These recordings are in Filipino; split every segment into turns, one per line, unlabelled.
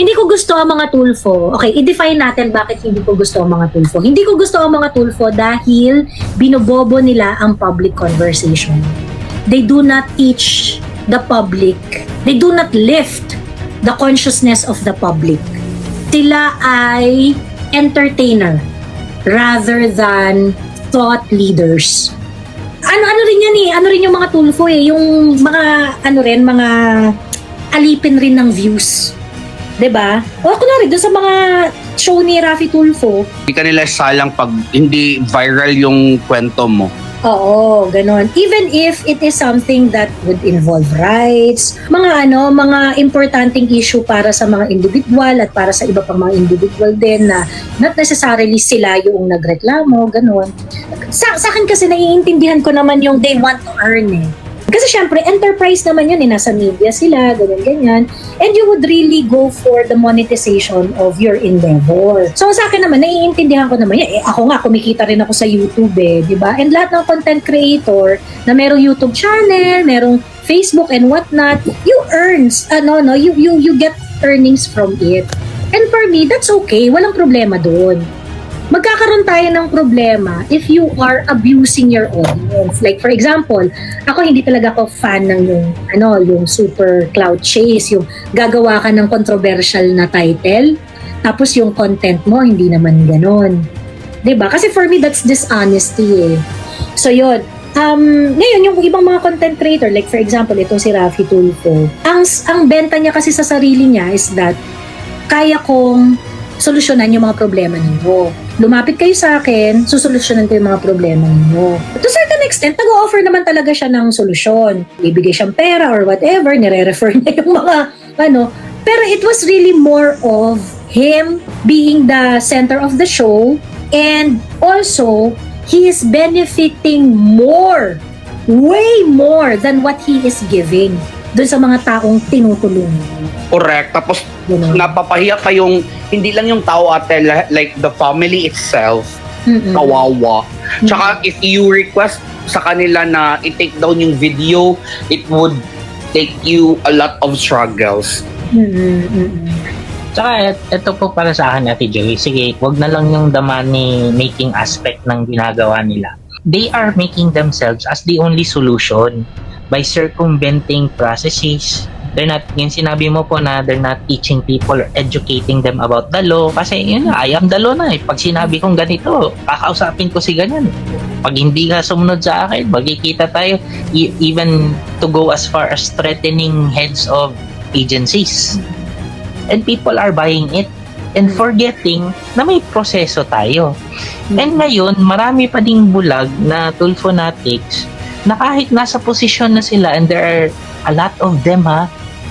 Hindi ko gusto ang mga tulfo. Okay, i-define natin bakit hindi ko gusto ang mga tulfo. Hindi ko gusto ang mga tulfo dahil binobobo nila ang public conversation. They do not teach the public. They do not lift the consciousness of the public. Sila ay entertainer rather than thought leaders. Ano ano rin yan eh, ano rin yung mga tulfo eh, yung mga ano rin, mga alipin rin ng views. 'Di ba? O kunwari doon sa mga show ni Rafi Tulfo,
Hindi ka nila salang pag hindi viral yung kwento mo.
Oo, ganon. Even if it is something that would involve rights, mga ano, mga importanteng issue para sa mga individual at para sa iba pang mga individual din na not necessarily sila yung nagreklamo, ganon. Sa, sa akin kasi naiintindihan ko naman yung they want to earn eh. Kasi syempre, enterprise naman yun eh, nasa media sila, ganyan-ganyan. And you would really go for the monetization of your endeavor. So sa akin naman, naiintindihan ko naman yan. Eh, ako nga, kumikita rin ako sa YouTube eh, di ba? And lahat ng content creator na merong YouTube channel, merong Facebook and whatnot, you earns, ano, no, you, you, you get earnings from it. And for me, that's okay. Walang problema doon magkakaroon tayo ng problema if you are abusing your audience. Like for example, ako hindi talaga ako fan ng yung ano, yung super cloud chase, yung gagawa ka ng controversial na title, tapos yung content mo hindi naman ganoon. 'Di ba? Kasi for me that's dishonesty eh. So yun, Um, ngayon, yung ibang mga content creator, like for example, itong si Rafi Tulfo, ang, ang benta niya kasi sa sarili niya is that kaya kong solusyonan yung mga problema ninyo. Lumapit kayo sa akin, susolusyonan ko yung mga problema ninyo. To a certain extent, nag-offer naman talaga siya ng solusyon. Ibigay siyang pera or whatever, nire-refer niya yung mga ano. Pero it was really more of him being the center of the show and also he is benefiting more, way more than what he is giving doon sa mga taong tinutulungan.
Correct. Tapos
Ganun.
napapahiya pa yung hindi lang yung tao ate like the family itself
Mm-mm.
kawawa. Tsaka if you request sa kanila na i-take down yung video, it would take you a lot of struggles.
Mm-mm. Mm-mm.
Tsaka et- ito po para sa akin, Ate Joey. Sige, wag na lang yung the money making aspect ng ginagawa nila. They are making themselves as the only solution by circumventing processes. They're not, yung sinabi mo po na they're not teaching people or educating them about the law. Kasi yun nga, I am the law na eh. Pag sinabi kong ganito, kakausapin ko si ganyan. Pag hindi ka sumunod sa akin, magkikita tayo e- even to go as far as threatening heads of agencies and people are buying it and forgetting na may proseso tayo. And ngayon, marami pa ding bulag na tulfonatics na kahit nasa posisyon na sila and there are a lot of them ha,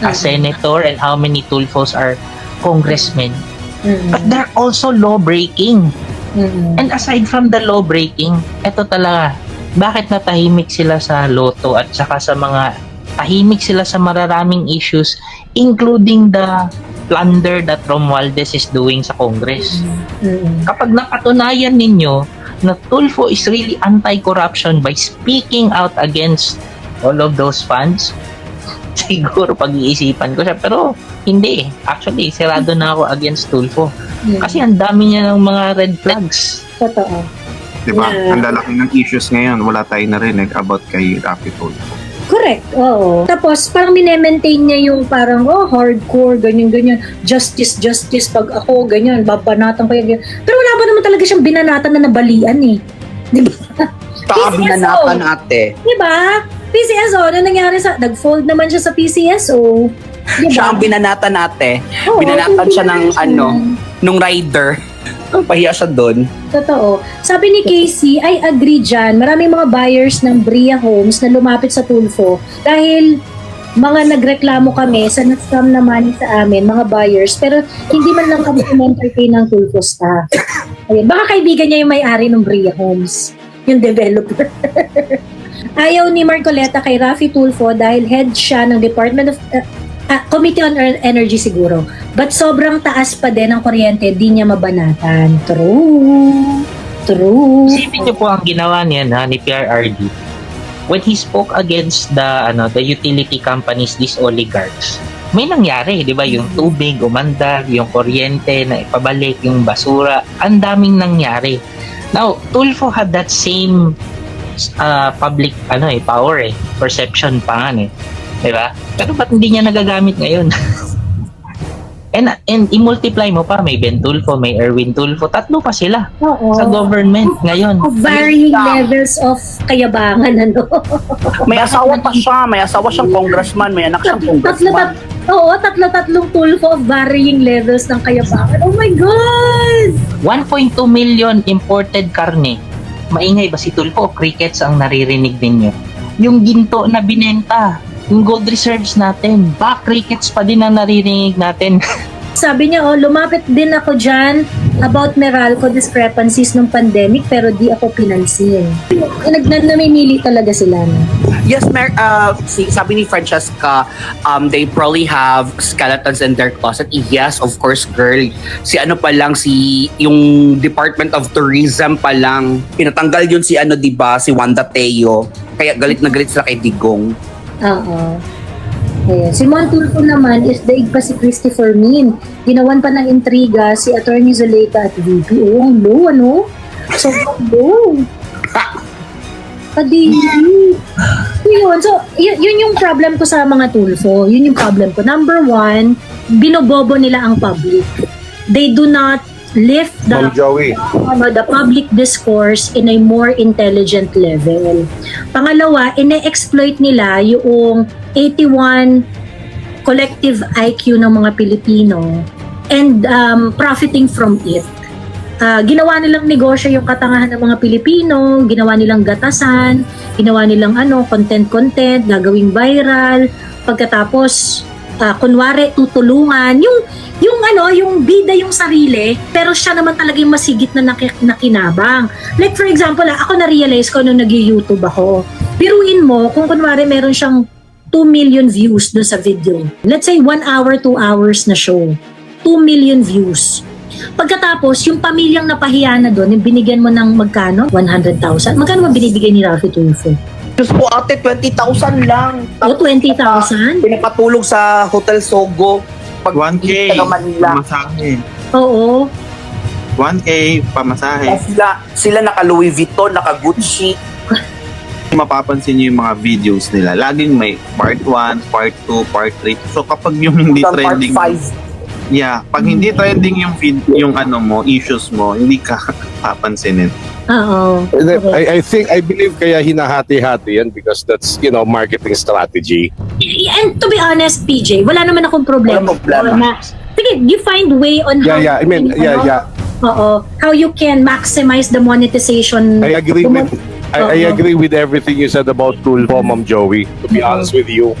a
Mhm.
senator and how many tulfos are congressmen.
Mm-mm.
But they're also law breaking.
Mm-mm.
And aside from the law breaking, eto talaga, bakit natahimik sila sa loto at saka sa mga tahimik sila sa mararaming issues including the plunder that Romualdez is doing sa Congress.
Mm-mm.
Kapag napatunayan ninyo na Tulfo is really anti-corruption by speaking out against all of those funds, siguro pag-iisipan ko siya. Pero hindi. Actually, sirado na ako against Tulfo.
Mm.
Kasi ang dami niya ng mga red flags.
Totoo.
Di ba?
Yeah.
Ang lalaki ng issues ngayon, wala tayong narinig about kay Rafi Tulfo.
Correct, oo. Tapos, parang minemaintain niya yung parang, oh, hardcore, ganyan-ganyan. Justice, justice, pag ako, ganyan, babanatan ko yan, ganyan. Pero wala naman talaga siyang binanatan na nabalian eh. Di ba? PCSO.
binanatan ate.
Di ba? PCSO, ano nangyari sa, nag-fold naman siya sa PCSO. Di
Siya ang binanatan ate.
Oo,
binanatan siya ng
binanatan
ano,
siya.
nung rider. Pahiya siya doon.
Totoo. Sabi ni Casey, I agree dyan. Maraming mga buyers ng Bria Homes na lumapit sa Tulfo dahil mga nagreklamo kami sa na-scam na money sa amin, mga buyers, pero hindi man lang kami entertain ng Tulfo staff. Ayun. Baka kaibigan niya yung may-ari ng Bria Homes, yung developer. Ayaw ni Marcoleta kay Rafi Tulfo dahil head siya ng Department of uh, ah, Committee on Energy siguro. But sobrang taas pa din ang kuryente, di niya mabanatan. True. True.
Isipin niyo po ang ginawa niya na ni PRRD when he spoke against the ano the utility companies these oligarchs may nangyari, di ba? Yung tubig, umandar, yung kuryente na ipabalik, yung basura, ang daming nangyari. Now, Tulfo had that same uh, public ano eh, power eh, perception pa nga eh. Di ba? Pero ba't hindi niya nagagamit ngayon? and, and i-multiply mo pa, may Ben Tulfo, may Erwin Tulfo, tatlo pa sila
Oo.
sa government ngayon.
Of varying levels of kayabangan, ano?
May asawa pa siya, may asawa siyang congressman, may anak siyang
tatlo,
congressman.
tat, oo, tatlo-tatlong tulfo of varying levels ng kayabangan. Oh my God!
1.2 million imported karne. Maingay ba si Tulfo o crickets ang naririnig ninyo? Yung ginto na binenta, yung gold reserves natin, ba crickets pa din ang naririnig natin.
Sabi niya, oh, lumapit din ako dyan about Meralco discrepancies nung pandemic pero di ako pinansin. Nag namimili talaga sila. No?
Yes, Mer, uh, si, sabi ni Francesca, um, they probably have skeletons in their closet. Yes, of course, girl. Si ano pa lang, si yung Department of Tourism pa lang. Pinatanggal yun si ano, di ba, si Wanda Teo. Kaya galit na galit sila kay Digong.
Oo. Ayan. Si Montulfo naman is daig pa si Christopher Min. Ginawan pa ng intriga si Attorney Zuleta at VP. Oh, ang low, ano? Sobrang low. Kadiri. Yun. So, yun, yun yung problem ko sa mga Tulfo. Yun yung problem ko. Number one, binobobo nila ang public. They do not lift the ano, the public discourse in a more intelligent level. Pangalawa, ine-exploit nila yung 81 collective IQ ng mga Pilipino and um, profiting from it. Ah, ginawa nilang negosyo yung katangahan ng mga Pilipino, ginawa nilang gatasan, ginawa nilang ano, content-content, gagawing viral, pagkatapos ah, kunwari tutulungan, yung yung ano, yung bida yung sarili, pero siya naman talaga yung masigit na naki- nakinabang. Like for example, ah, ako na-realize ko nung nag-YouTube ako, biruin mo, kung kunwari meron siyang 2 million views doon sa video. Let's say 1 hour, 2 hours na show. 2 million views. Pagkatapos, yung pamilyang napahiya na doon, yung binigyan mo ng magkano? 100,000. Magkano ba binibigay ni Rafi Tulfo?
Diyos po ate, 20,000 lang.
O, 20,000?
Pinapatulog sa Hotel Sogo. Pag
1K,
sa Manila.
pamasahe.
Oo.
1K, pamasahe.
Sila, sila naka Louis Vuitton, naka Gucci.
Mapapansin niyo yung mga videos nila. Laging may part 1, part 2, part 3. So kapag yung hindi
part
trending,
5.
yeah, pag hindi trending yung vid, yung ano mo, issues mo, hindi ka papansinin.
Oo. Okay.
I, I think, I believe kaya hinahati-hati yan because that's, you know, marketing strategy.
And to be honest, PJ, wala naman akong problema.
Walang problema.
Na- Sige, you find way on
Yeah,
how
yeah, I mean,
you
yeah,
know,
yeah.
Oo. How you can maximize the monetization.
I agree
Tumo-
with, I, I
Oo.
agree with everything you said about Tulfo, Ma'am Joey, to be honest with you.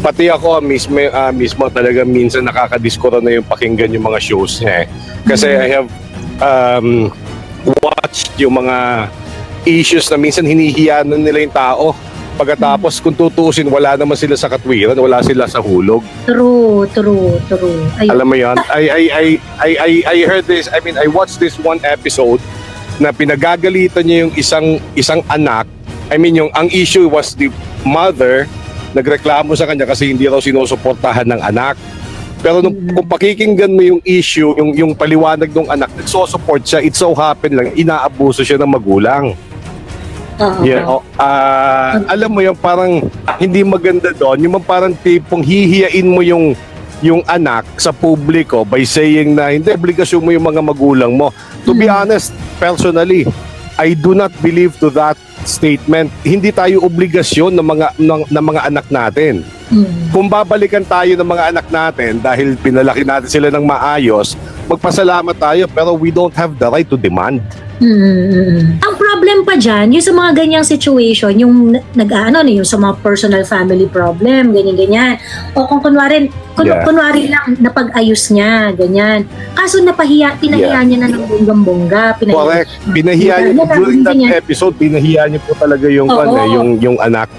Pati ako mismo, ah, mismo talaga minsan nakakadiskoro na yung pakinggan yung mga shows niya eh. Kasi I have um, watched yung mga issues na minsan hinihiya na nila yung tao. Pagkatapos kung tutuusin, wala naman sila sa katwiran, wala sila sa hulog.
True, true, true. Ayun.
Alam mo yan? I, I, I, I, I, I heard this, I mean, I watched this one episode na pinagagalitan niya yung isang isang anak. I mean, yung ang issue was the mother nagreklamo sa kanya kasi hindi raw sinusuportahan ng anak. Pero nung, kung pakikinggan mo yung issue, yung, yung paliwanag ng anak, nagsosupport siya, it so happen lang, inaabuso siya ng magulang.
Oo.
Yeah, oh, ah, alam mo yung parang hindi maganda doon, yung parang tipong hihiyain mo yung yung anak sa publiko by saying na hindi obligasyon mo yung mga magulang mo. To be honest, personally, I do not believe to that statement. Hindi tayo obligasyon ng mga ng, ng mga anak natin.
Mm.
Kung babalikan tayo ng mga anak natin dahil pinalaki natin sila ng maayos, magpasalamat tayo pero we don't have the right to demand.
Mm. Ang problem pa dyan, yung sa mga ganyang situation, yung nag-ano, yung sa mga personal family problem, ganyan-ganyan. O kung kunwari, kun,
Yeah.
kunwari lang, napag-ayos niya, ganyan. Kaso napahiya, pinahiya
Yeah.
niya na ng bonggang-bongga. Pinahiya.
Correct. Pinahiya niyo
Ganyan,
during that
ganyan.
episode, pinahiya niyo po talaga yung ano, yung yung anak.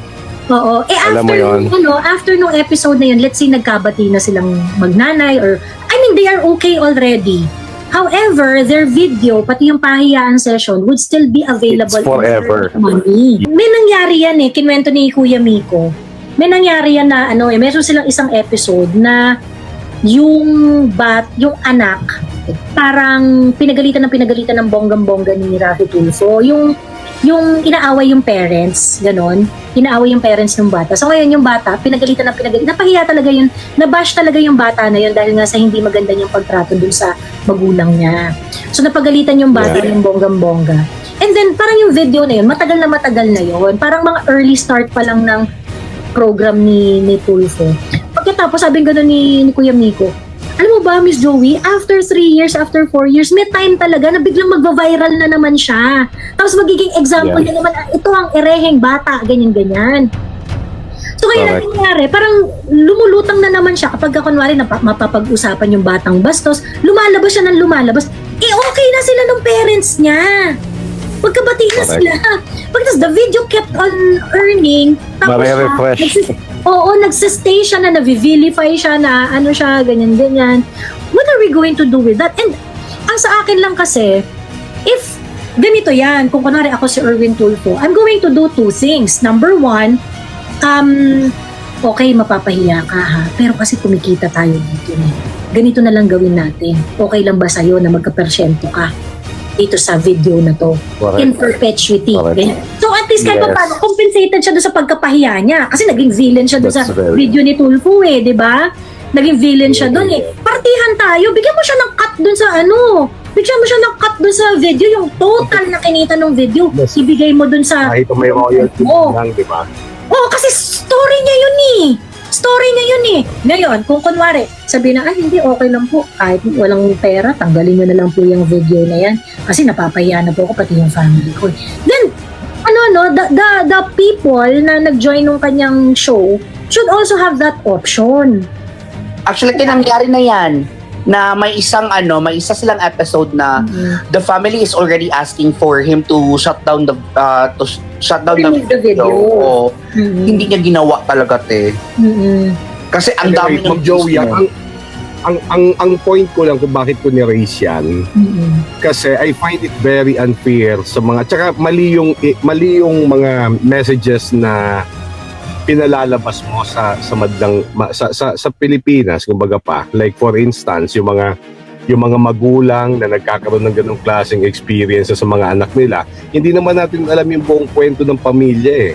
Oo. Eh
Alam
after
mo yun.
ano, after nung episode na yun, let's say nagkabati na silang magnanay or I mean they are okay already. However, their video, pati yung pahiyaan session would still be available
It's forever.
money. May nangyari yan eh, kinwento ni Kuya Miko. may nangyari yan na ano eh, meron silang isang episode na yung bat, yung anak, parang pinagalitan ng pinagalitan ng bonggang-bongga ni Rafi Tulfo. Yung yung inaaway yung parents, ganon. Inaaway yung parents ng bata. So ngayon yung bata, pinagalitan ng pinagalitan. Napahiya talaga yun. Nabash talaga yung bata na yun dahil nga sa hindi maganda yung pagtrato dun sa magulang niya. So napagalitan yung bata yung bonggang-bongga. And then parang yung video na yun, matagal na matagal na yun. Parang mga early start pa lang ng program ni ni Tulfo. Pagkatapos sabi gano'n ni, ni Kuya Miko, alam mo ba, Miss Joey, after 3 years, after 4 years, may time talaga na biglang magva-viral na naman siya. Tapos magiging example
Yeah.
niya naman, ah, ito ang ereheng bata, ganyan-ganyan. So ang
Correct.
nangyari, parang lumulutang na naman siya kapag ka, kunwari na mapapag-usapan yung batang bastos, lumalabas siya ng lumalabas, eh okay na sila ng parents niya. Magkabati na
Correct.
sila. Pagkatapos the video kept on earning. Tapos siya,
Mare-refresh.
nagsis- Oo, nagsistay siya na, navivilify siya na ano siya, ganyan-ganyan. What are we going to do with that? And ang sa akin lang kasi, if ganito yan, kung kunwari ako si Erwin Tulfo, I'm going to do two things. Number one, um, okay, mapapahiya ka ha, pero kasi kumikita tayo dito eh. Ganito na lang gawin natin. Okay lang ba sa'yo na magka-persyento ka dito sa video na to? in perpetuity.
Correct.
Ganyan. So at least kahit
Yes.
pa paano, compensated siya doon sa pagkapahiya niya. Kasi naging villain siya doon sa
very-
video ni Tulfo eh, di ba? Naging villain siya doon eh. Partihan tayo, bigyan mo siya ng cut doon sa ano. Bigyan mo siya ng cut doon sa video, yung total na kinita ng video.
Yes.
Ibigay mo doon sa...
Kahit may royalty
Oo.
lang, di ba?
Oh, kasi story niya yun eh. Story niya yun eh. Ngayon, kung kunwari, sabi na, ay hindi, okay lang po. Kahit walang pera, tanggalin nyo na lang po yung video na yan. Kasi napapahiya na po ako, pati yung family ko. Then, ano no, the, the, the people na nag-join ng kanyang show should also have that option.
Actually, kinangyari na yan na may isang ano, may isa silang episode na the family is already asking for him to shut down the uh, to sh- shut down
Remove the video.
Oo.
Mm-mm.
hindi niya ginawa talaga te.
Mm-mm.
Kasi ang dami ng
Joey, ang, ang, ang, ang point ko lang kung bakit ko ni-raise yan,
Mm-mm.
kasi I find it very unfair sa mga tsaka mali yung eh, mali yung mga messages na pinalalabas mo sa sa madlang ma- sa, sa sa Pilipinas kumbaga pa. Like for instance yung mga yung mga magulang na nagkakaroon ng ganong klaseng experience sa mga anak nila hindi naman natin alam yung buong kwento ng pamilya eh.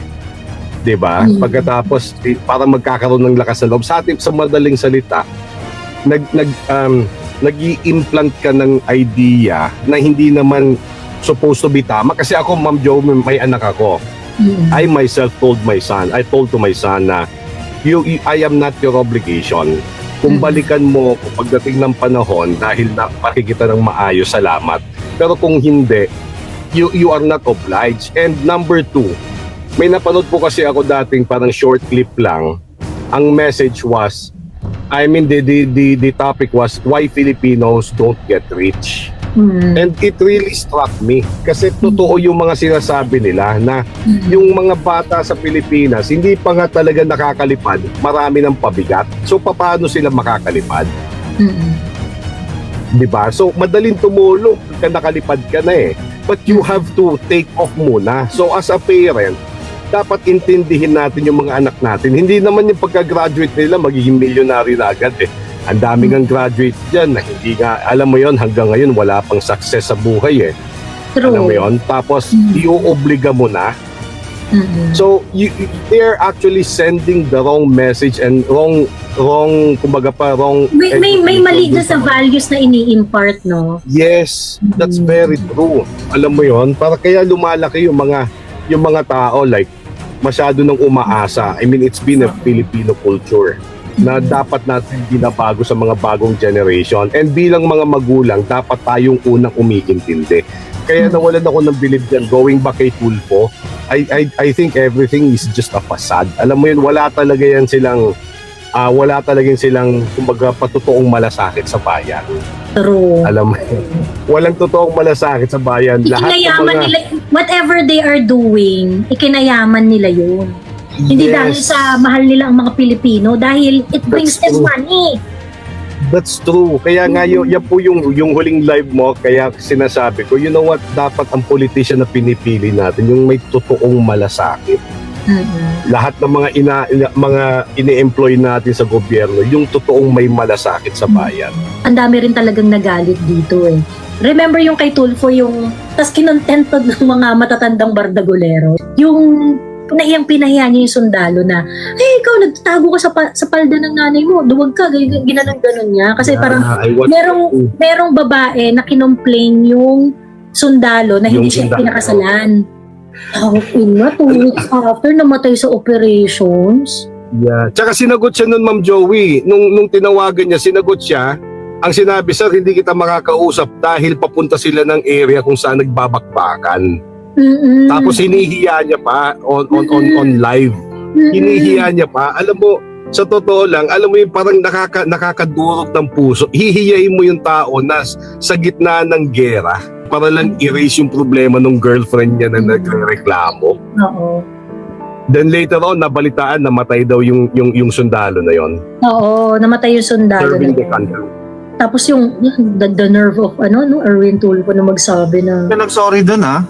'di ba?
Mm.
pagkatapos eh, para magkakaroon ng lakas ng loob. Sa atin sa madaling salita nag nag um, nag-i-implant ka ng idea na hindi naman supposed to be tama. Kasi ako Ma'am Jo may, may anak ako
Mm-mm.
I myself told my son I told to my son na you, you- I am not your obligation. Kung balikan mo ko pagdating ng panahon dahil na pakikita ng maayos salamat. Pero kung hindi you you are not obliged. And number two may napanood po kasi ako dating parang short clip lang. Ang message was I mean the the the, the topic was why Filipinos don't get rich
Mm-mm.
and it really struck me kasi totoo yung mga sinasabi nila na
Mm-mm.
yung mga bata sa Pilipinas hindi pa nga talaga nakakalipad marami ng pabigat. So paano sila makakalipad?
Mm-mm.
di ba? So madaling tumulong pagka nakalipad ka na eh. But you have to take off muna. So as a parent dapat intindihin natin yung mga anak natin. Hindi naman yung pagka-graduate nila magiging milyonary na agad eh ang daming ang graduate dyan na hindi nga alam mo yon hanggang ngayon wala pang success sa buhay eh
True.
alam mo yon tapos
Mm.
iuobliga mo na
Mm-mm.
So you, you- they're actually sending the wrong message and wrong wrong kumbaga pa wrong
may, may, may mali doon sa values na ini-impart, no?
Yes, that's
Mm.
very true. Alam mo 'yon, para kaya lumalaki yung mga yung mga tao like masyado nang umaasa. I mean, it's been a Filipino culture na dapat natin binabago sa mga bagong generation. And bilang mga magulang, dapat tayong unang umiintindi. Kaya nawalan ako ng bilib dyan, going back kay Tulfo, I, I, I think everything is just a facade. Alam mo yun, wala talaga yan silang, ah, wala talaga yan silang, kumbaga, patutoong malasakit sa bayan.
True.
Alam mo, walang totoong malasakit sa bayan. Lahat
Ikinayaman
mga,
nila, whatever they are doing, ikinayaman nila yun. Hindi
Yes,
dahil sa mahal nila ang mga Pilipino, dahil it brings
That's
them
true.
money.
That's true. Kaya nga yun, yan po yung, yung huling live mo, kaya sinasabi ko, you know what, dapat ang politician na pinipili natin, yung may totoong malasakit.
Mm-mm.
lahat ng mga ina, ina- mga ini-employ natin sa gobyerno, yung totoong may malasakit sa bayan.
Ang dami rin talagang nagalit dito eh. Remember yung kay Tulfo yung tas kinontented ng mga matatandang bardagolero. Yung naiyang pinahiya niya yung sundalo na, hey, ikaw, nagtatago ka sa, pa- sa palda ng nanay mo, duwag ka, ganyan, ginanon ganon niya. Kasi parang
Ah, was-
merong merong babae na kinomplain yung sundalo na hindi siya pinakasalan. Ang ina, two weeks after namatay sa operations.
Yeah. Tsaka sinagot siya nun, Ma'am Joey. Nung, nung tinawagan niya, sinagot siya. Ang sinabi, sir, hindi kita makakausap dahil papunta sila ng area kung saan nagbabakbakan.
Mm-mm.
Tapos hinihiya niya pa on, on, on, on live.
Mm-mm.
Hinihiya niya pa. Alam mo, sa totoo lang, alam mo yung parang nakaka, nakakadurog ng puso. Hihiyain mo yung tao na sa gitna ng gera para lang erase yung problema ng girlfriend niya na nagre-reklamo.
Oo.
Then later on, nabalitaan na matay daw yung, yung, yung sundalo na yon
Oo, namatay yung sundalo.
serving
na-
country.
Tapos yung the, the nerve of ano no Erwin Tulfo na magsabi na
Siya nag-sorry dun ha.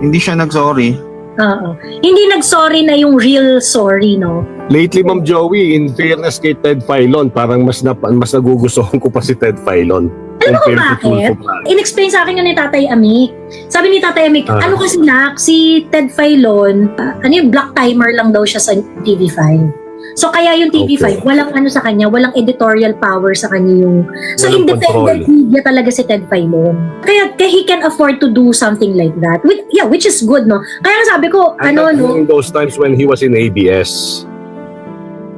Hindi siya nag-sorry.
Oo. Hindi nag-sorry na yung real sorry no.
Lately, Ma'am Joey, in fairness kay Ted Filon, parang mas na, mas nagugustuhan ko pa si Ted Filon.
Alam
to
bakit? In-explain sa akin yun ni Tatay Amik. Sabi ni Tatay Amik,
Ah.
ano kasi nak, si Ted Filon, ano yung black timer lang daw siya sa TV5. So kaya yung TV5,
Okay.
walang ano sa kanya, walang editorial power sa kanya yung... So
Walang
independent
control.
media talaga si Ted Filon. Kaya, kaya he can afford to do something like that. Which, yeah, which is good, no? Kaya nga sabi ko,
And
ano, no?
during those times when he was in ABS.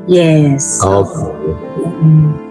Yes.
Okay.
Mm.